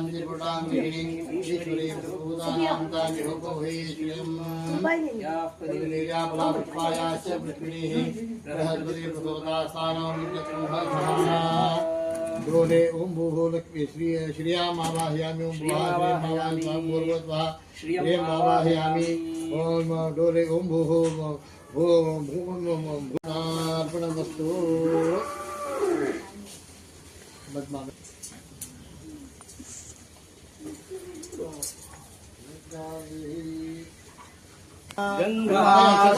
ीरापलापायाश्च पृथिवीः बृहस्पतिप्रसोदास्थानौ द्रोणे श्री श्रियां आवाहयामि ॐ भूर्वत्वः श्रियं గంగా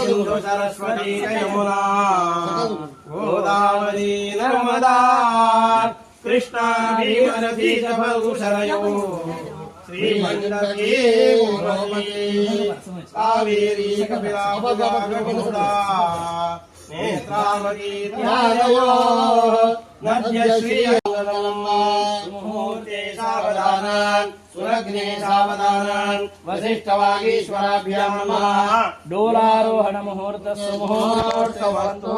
సింధు సరస్వతి యమునా గోదావరి నర్మదా కృష్ణ భీమనది సభూషణయో కావేరీ కపిలాపదా నేత్రావతి सुरग्ने सावधानान् वसिष्ठवागीश्वराभ्यां नमः डोलारोहण मुहूर्त मुहूर्तमस्तु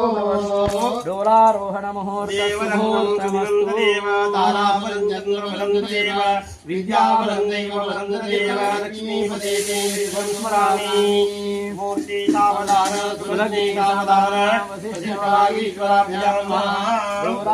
डोलारोहण मुहूर्तमस्तु तारापरञ्चन्द्रवरन्ददेव विद्यावरन्दैव वरन्ददेव लक्ष्मीपते स्मरामि मूर्ति सावधान सुरग्ने सावधान वसिष्ठवागीश्वराभ्यां नमः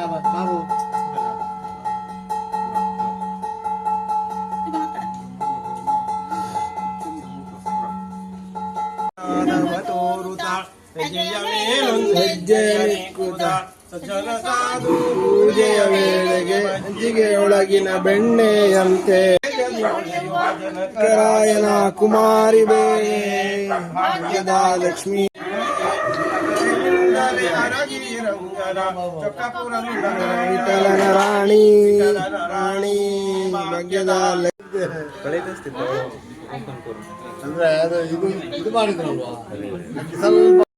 Salamat, ಬೆಣ್ಣೆಯಂತೆ ರಾಯನ ಕುಮಾರಿ ಲಕ್ಷ್ಮೀ ರಾಣಿ ರಾಣಿ ಭಾಗ್ಯದಲ್ಲಿ ಅಂದ್ರೆ ಅದು ಇದು ಇದು ಮಾಡಿದ್ರಲ್ವಾ ಸ್ವಲ್ಪ